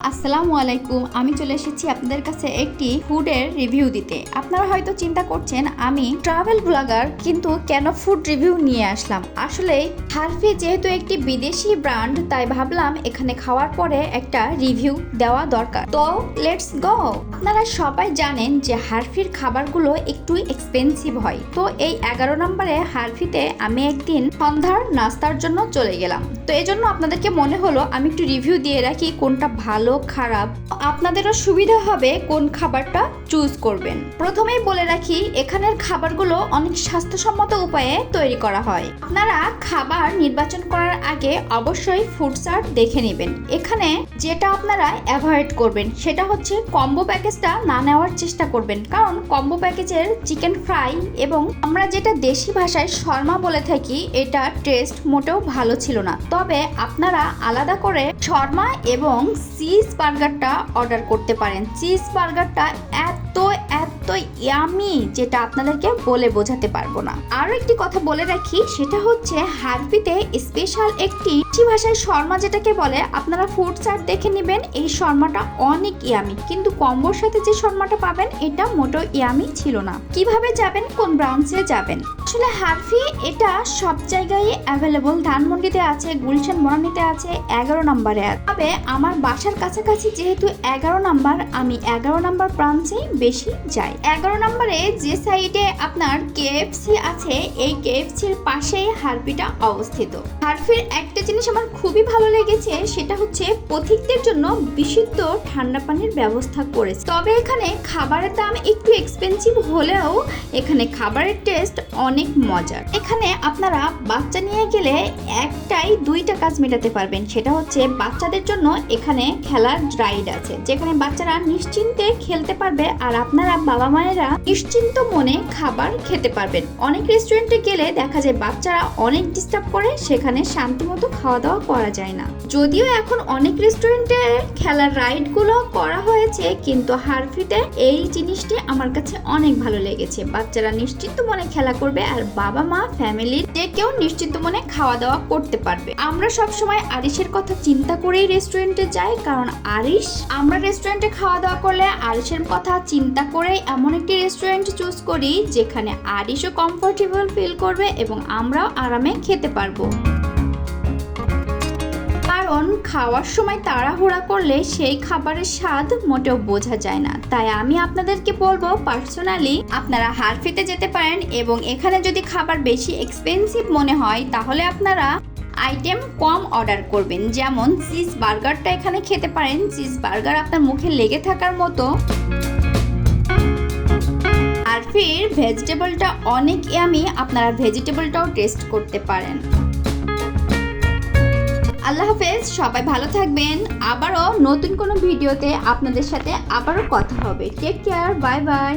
আসসালামু আলাইকুম, আমি চলে এসেছি আপনাদের কাছে একটি ফুডের রিভিউ দিতে। আপনারা হয়তো চিন্তা করছেন, আমি ট্রাভেল ব্লগার, কিন্তু কেন ফুড রিভিউ নিয়ে আসলাম? আসলে হারফি যেহেতু একটি বিদেশি ব্র্যান্ড, তাই ভাবলাম এখানে খাওয়ার পরে একটা রিভিউ দেওয়া দরকার। তো লেটস গো আপনারা সবাই জানেন যে হারফির খাবারগুলো একটু এক্সপেন্সিভ হয়। তো এই এগারো নম্বরে হারফিতে আমি একদিন সন্ধ্যার নাস্তার জন্য চলে গেলাম। তো এই জন্য আপনাদেরকে মনে হলো, আমি একটু রিভিউ দিয়ে রাখি কোনটা ভালো খারাপ, আপনাদেরও সুবিধা হবে কোন খাবারটা চুজ করবেন। প্রথমেই বলে রাখি, এখানের খাবারগুলো অনেক স্বাস্থ্যসম্মত উপায়ে তৈরি করা হয়। আপনারা খাবার নির্বাচন করার আগে অবশ্যই ফুড চার্ট দেখে নেবেন। এখানে যেটা আপনারা অ্যাভয়েড করবেন, সেটা হচ্ছে কম্বো প্যাকেজটা না নেওয়ার চেষ্টা করবেন। কারণ কম্বো প্যাকেজের চিকেন ফ্রাই এবং আমরা যেটা দেশি ভাষায় শর্মা বলে থাকি, এটা টেস্ট মোটেও ভালো ছিল না। তবে আপনারা আলাদা করে শর্মা এবং চিজ বার্গারটা অর্ডার করতে পারেন। চিজ বার্গারটা এত এত ইয়ামি যেটা আপনাদেরকে বলে বোঝাতে পারব না। আরও একটি কথা বলে রাখি, সেটা হচ্ছে হারপিতে স্পেশাল একটি ভাষায় শর্মা যেটাকে বলে, আপনারা ফুড চার্ট দেখে নেবেন, এই শর্মাটা অনেক ইয়ামি। কিন্তু কম্বোর সাথে যে শর্মাটা পাবেন, এটা মোটেও ইয়ামি ছিল না। কীভাবে যাবেন, কোন ব্রাঞ্চে যাবেন? আসলে হারফি, এটা সব জায়গায় অ্যাভেলেবল ধানমন্ডিতে আছে, গুলশান বনানীতে আছে, এগারো নম্বরে তবে আমার বাসার কাছাকাছি যেহেতু এগারো নাম্বার, আমি এগারো নাম্বার ব্রাঞ্চেই বেশি যাই। এগারো নম্বরে যে সাইডে আপনার কেএফসি আছে, এই কেএফসির পাশেই হারপিটা অবস্থিত। হারফির একটা জিনিস আমার খুবই ভালো লেগেছে সেটা হচ্ছে পথিকদের জন্য বিশুদ্ধ ঠান্ডা পানির ব্যবস্থা করেছে। তবে এখানে খাবারের দাম একটু এক্সপেন্সিভ হলেও এখানে খাবারের টেস্ট অনেক মজার। এখানে আপনারা বাচ্চা নিয়ে গেলে একটাই দুইটা কাজ মেটাতে পারবেন, সেটা হচ্ছে বাচ্চাদের জন্য এখানে খেলার রাইড আছে। যেখানে বাচ্চারা নিশ্চিন্তে খেলতে পারবে আর আপনারা বাবা মায়েরা নিশ্চিন্ত মনে খাবার খেতে পারবেন। অনেক রেস্টুরেন্টে গেলে দেখা যায় বাচ্চারা অনেক ডিস্টার্ব করে, সেখানে শান্তি মতো খাওয়া দাওয়া করা যায় না। যদিও এখন অনেক রেস্টুরেন্টে খেলার রাইডগুলো করা হয়েছে, কিন্তু হারফিতে এই জিনিসটি আমার কাছে অনেক ভালো লেগেছে। বাচ্চারা নিশ্চিন্ত মনে খেলা করবে আর বাবা মা ফ্যামিলির যে কেউ নিশ্চিন্ত মনে খাওয়া দাওয়া করতে পারবে। আমরা সব সময় আরিশের কথা চিন্তা করেই রেস্টুরেন্টে যাই, কারণ আরিশ, আমরা রেস্টুরেন্টে খাওয়া দাওয়া করলে আরিশের কথা চিন্তা করেই এমন একটি রেস্টুরেন্ট চুজ করি, যেখানে আরিশও কমফোর্টেবল ফিল করবে এবং আমরাও আরামে খেতে পারব। কারণ খাওয়ার সময় তাড়াহুড়া করলে সেই খাবারের স্বাদ মোটেও বোঝা যায় না। তাই আমি আপনাদেরকে বলব পার্সোনালি আপনারা হারফিতে যেতে পারেন এবং এখানে যদি খাবার বেশি এক্সপেন্সিভ মনে হয়, তাহলে আপনারা আইটেম কম অর্ডার করবেন। যেমন চিজ বার্গারটা এখানে খেতে পারেন। চিজ বার্গার আপনার মুখে লেগে থাকার মতো। হারফির ভেজিটেবলটা অনেক ইয়ামি আপনারা ভেজিটেবলটাও টেস্ট করতে পারেন। আল্লাহ হাফেজ, সবাই ভালো থাকবেন। আবারও নতুন কোনো ভিডিওতে আপনাদের সাথে আবারও কথা হবে। Take care bye bye